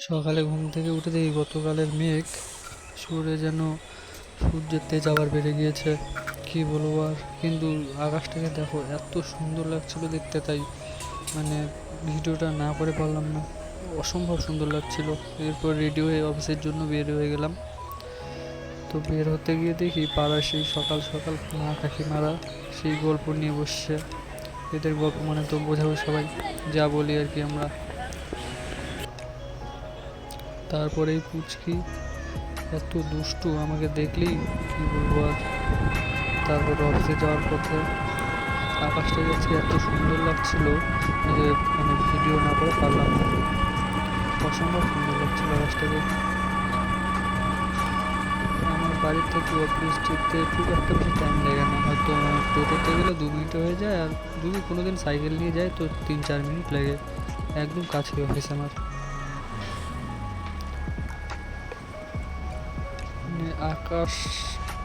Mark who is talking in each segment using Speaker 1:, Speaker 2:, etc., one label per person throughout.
Speaker 1: সকালে ঘুম থেকে উঠে দেখি গতকালের মেঘ। সূর্যে যেন সূর্যের তেজ আবার বেড়ে গিয়েছে। কি বলব আর? কিন্তু আকাশটাকে দেখো, এত সুন্দর লাগছিল দেখতে তাই। মানে ভিডিওটা না করে পারলাম না। অসম্ভব সুন্দর লাগছিল। এরপর রেডি হয়ে অফিসের জন্য বের হয়ে গেলাম। তো বের হতে গিয়ে দেখি পাড়ার সেই সকাল সকাল মা কাকিমারা সেই গল্প নিয়ে বসছে। এদের গল্প মানে তো বোঝাবো সবাই। যা বলি আর কি আমরা। তারপরে এই পুচকি এত দুষ্টু, আমাকে দেখলেই কি বলব আর? তারপরে অফিসে যাওয়ার পথে আকাশটা যাচ্ছে এত সুন্দর লাগছিল যে মানে ভিডিও না করে পারলাম না। অসম্ভব সুন্দর লাগছিল আকাশটাকে। আমার বাড়ি থেকে অফিস যেতে খুব একটা বেশি টাইম লাগে না। হয়তো টোটোতে গেলে দু মিনিটে হয়ে যায় আর যদি কোনো দিন সাইকেল নিয়ে যায় তো তিন চার মিনিট লাগে। একদম কাছে অফিস আমার। আকাশ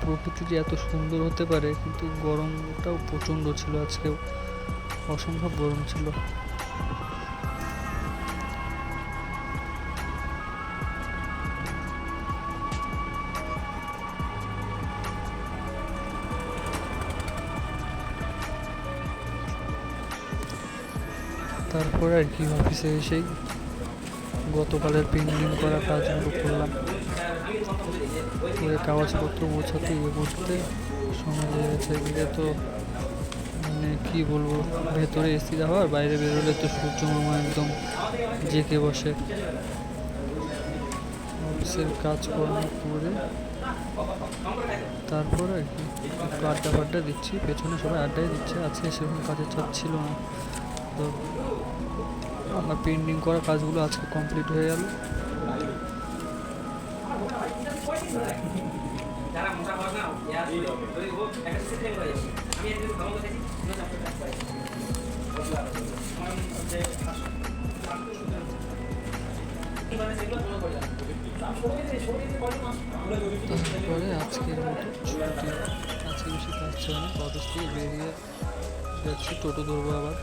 Speaker 1: প্রকৃতি যে এত সুন্দর হতে পারে, কিন্তু গরমটাও প্রচণ্ড ছিল, আজকেও অসম্ভব গরম ছিল। তারপরে আর কি অফিসে এসেই গতকালের পেন্ডিং করা কাজগুলো করলাম। করে কাগজপত্র গোছাতে ইয়ে করতে সময় লেগে গেছে। তো মানে কী বলব, ভেতরে এসি দেওয়া আর বাইরে বেরোলে তো সূর্যমামা একদম জেকে বসে। অফিসের কাজকর্ম করে তারপর একটু আড্ডা ফাড্ডা দিচ্ছি। পেছনে সবাই আড্ডাই দিচ্ছে, আজকে সেরকম কাজের চাপ ছিল না। তো আমার পেন্ডিং করা কাজগুলো আজকে কমপ্লিট হয়ে গেল। আজকের মতো আজকে বেশি কাজ ছিল না থেকে বেরিয়ে যাচ্ছি, টোটো ধরবো আবার।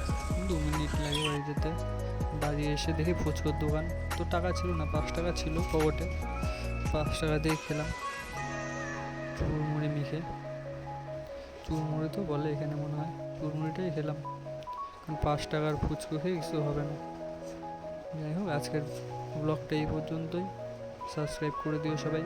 Speaker 1: দু মিনিট লাগে বাড়ি যেতে। বাড়ি এসে দেখি ফুচকোর দোকান। তো টাকা ছিল না, পাঁচ টাকা ছিল পকেটে পাঁচ টাকা দিয়ে খেলাম। চুরমুড়ি মিখে। চুরমুড়ি তো বলে এখানে মনে হয়। চুরমুড়িটাই খেলাম। কারণ পাঁচ টাকার ফুচকো খেয়ে কিছু হবে না। যাই হোক, আজকের ব্লগটা এই পর্যন্তই। সাবস্ক্রাইব করে দিও সবাই।